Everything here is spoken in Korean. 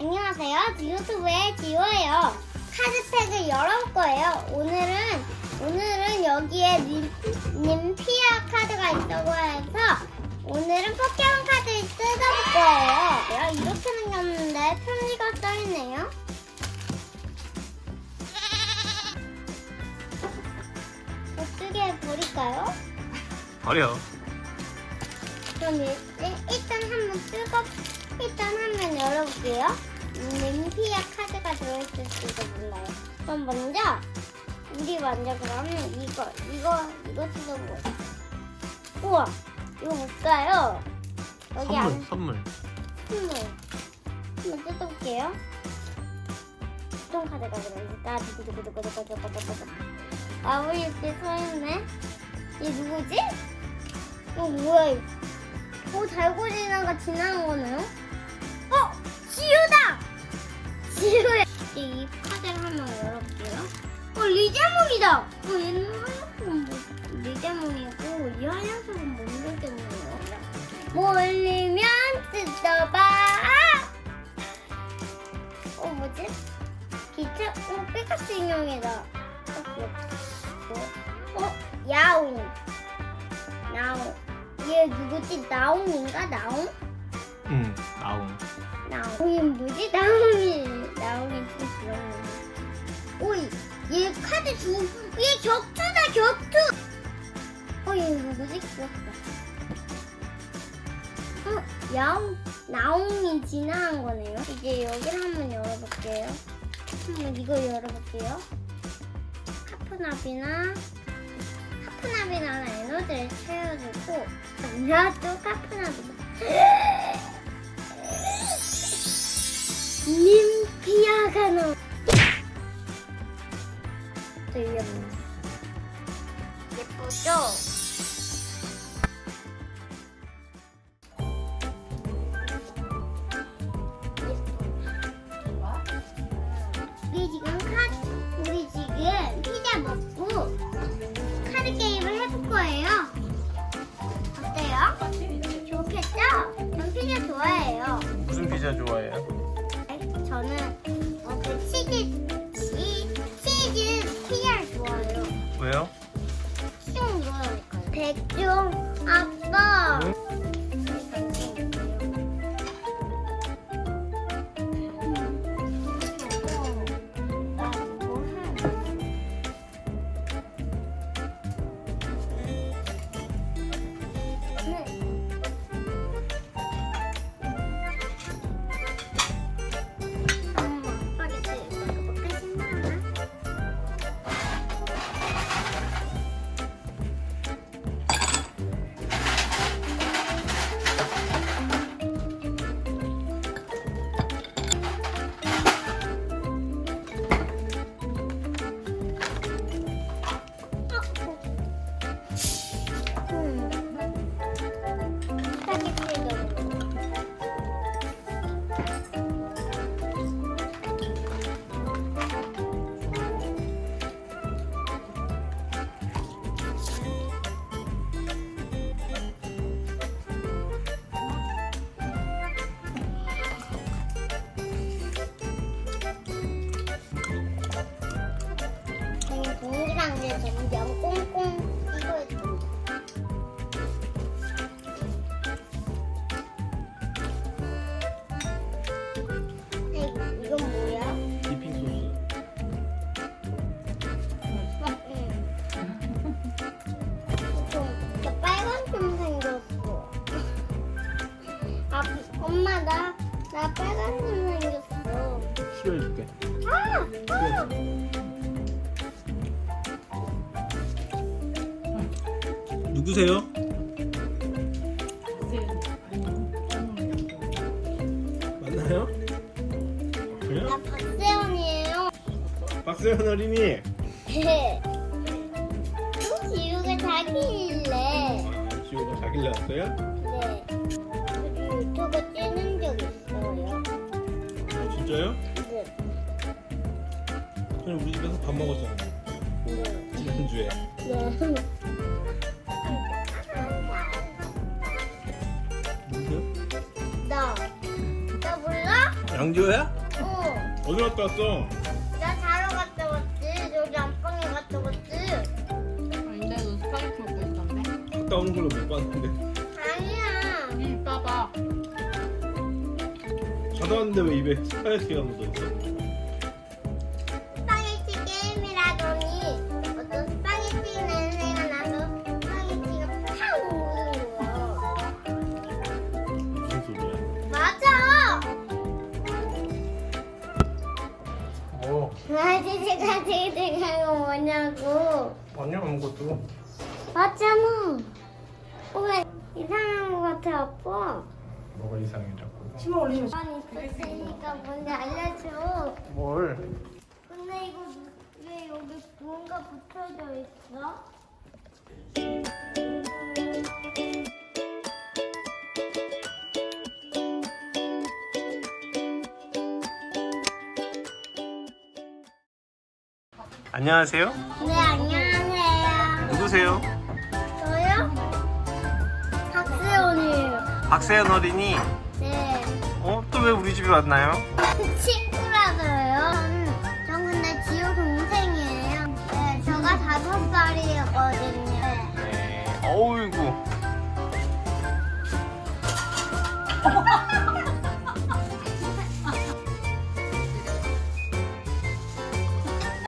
안녕하세요. 유튜브의 지호예요. 카드팩을 열어볼 거예요. 오늘은 오늘은 여기에 님, 님피아 카드가 있다고 해서 오늘은 포켓몬 카드를 뜯어볼 거예요. 이렇게 생겼는데 편지가 써있네요. 어떻게 버릴까요? 버려. 그럼 일단, 일단 한번 뜯어 일단 한번 열어볼게요. 램피아 카드가 들어있을지도 몰라요. 그럼 먼저 우리 먼저 그러면 이거 이거 이거 뜯어보고. 우와 이거 뭘까요? 여기 선물, 안 선물. 선물. 한번 뜯어볼게요. 어떤 카드가 들어있을까? 두구두구두구두구두구두구두구. 마블 육지 써있네. 얘 누구지? 어 뭐야 이거? 어 달고 지나가 지나는 거네요? 어 지우다! 지우야. 이제 이 카드를 한번 열어볼게요. 어 리제몽이다. 어 얘는 하얀색은 뭐 리제몽이고 이 하얀색은 모르겠네요. 몰리면 뜯어봐. 어 뭐지? 기차 어 피카츄 인형이다. 어. 어 야옹. 나옹. 얘 누구지? 나옹인가? 나옹? 응, 나옹. 나옹이 뭐지? 나옹이. 나옹이 좀 귀엽네. 오이. 얘 카드 두. 얘 격투다 격투. 어, 얘 누구지? 귀엽다. 어, 야옹. 나옹이 지나간 거네요. 이제 여기를 한번 열어볼게요. 한번 이거 열어볼게요. 카프나비나 카프나비나 에너지를 채워주고 나또 카프나비다. 님피아가 너. 들렸네. 예쁘죠? 우리 지금 카 우리 지금 피자 먹고 카드 게임을 해볼 거예요. 어때요? 좋겠죠? 전 피자 좋아해요. 무슨 피자 좋아해요? 아 누구세요? 맞나요? 그래요? 나 박세원이에요. 박세현 어린이. 네. 또 지우가 자기일래. 아, 지호가 자기를 낳았어요? 네. 그리고 유튜브 찍는 적 있어요. 아, 진짜요? 네. 그럼 우리 집에서 밥 먹었잖아요. 네. 지난주에. 네. 몰라? 양지호야? 어. 어디 갔다 왔어? 나 자러 갔다 왔지. 저기 안방에 갔다 왔지. 근데 너 스파게티 먹고 있던데? 갔다 오는 걸로 못 봤는데. 아니야. 응, 봐봐. 갔다 왔는데 왜 입에 스파게티가 묻어있어? 어. 생각한 거 뭐냐고. 아니야 아무것도. 맞잖아. 왜 이상한 거 같아 아빠? 뭐가 이상해 자꾸. 치마 올리면 난 있었으니까 뭔지 알려줘. 뭘? 근데 이거 왜 여기 뭔가 붙여져 있어? 안녕하세요. 네, 안녕하세요. 누구세요? 저요? 박세현이에요. 박세현 어린이. 네. 어, 또 왜 우리 집에 왔나요? 그 친구라서요. 저저 근데 지우 동생이에요. 네, 저가 다섯 살이거든요. 네. 네. 어이구.